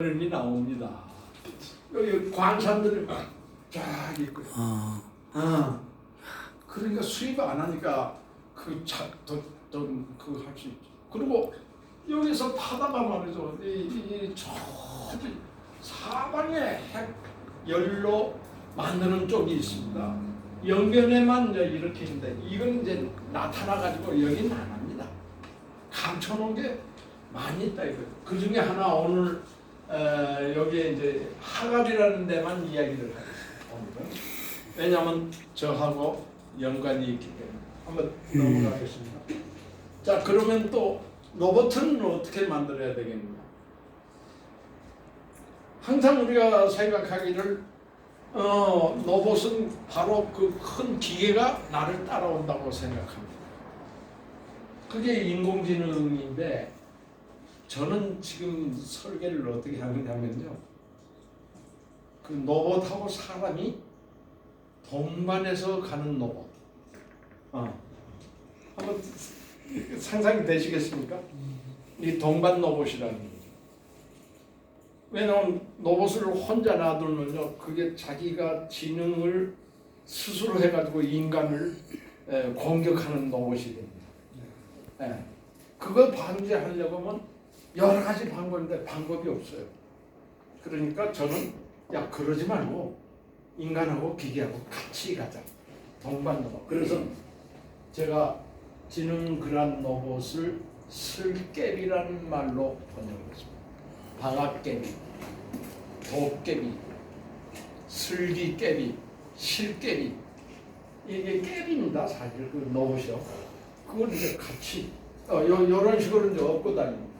이 나옵니다. 여기 광산들이 쫙 있고. 어, 아, 그러니까 수입 안 하니까 그 그차더더그할 수 있죠. 그리고 여기서 타다가 말이죠. 이이 저기 사방에 핵 열로 만드는 쪽이 있습니다. 연변에만 이제 이렇게 있는데 이건 이제 나타나 가지고 여기는 안 합니다. 감춰놓은 게 많이 있다 이거. 그 중에 하나 오늘 에, 여기에 이제 하갈이라는 데만 이야기를 하겠습니다. 왜냐하면 저하고 연관이 있기 때문에 한번 넘어가겠습니다. 자 그러면 또 로봇은 어떻게 만들어야 되겠느냐? 항상 우리가 생각하기를 어, 로봇은 바로 그 큰 기계가 나를 따라온다고 생각합니다. 그게 인공지능인데 저는 지금 설계를 어떻게 하느냐면요. 그 로봇하고 사람이 동반해서 가는 로봇. 어. 한번 상상이 되시겠습니까? 이 동반 로봇이라는 게. 왜냐하면 로봇을 혼자 놔두면요, 그게 자기가 지능을 스스로 해가지고 인간을 에, 공격하는 로봇이 됩니다. 예. 그걸 방지하려고 하면 여러 가지 방법인데 방법이 없어요. 그러니까 저는 야 그러지 말고 인간하고 기계하고 같이 가자. 동반 로봇. 그래서 제가 지능 그란 로봇을 슬깨비라는 말로 번역했습니다. 방앗개비, 도깨비, 슬기깨비, 실깨비. 이게 깨비입니다. 사실 그 로봇이요. 그걸 이제 같이 어, 요, 요런 식으로 이제 업고 다닙니다.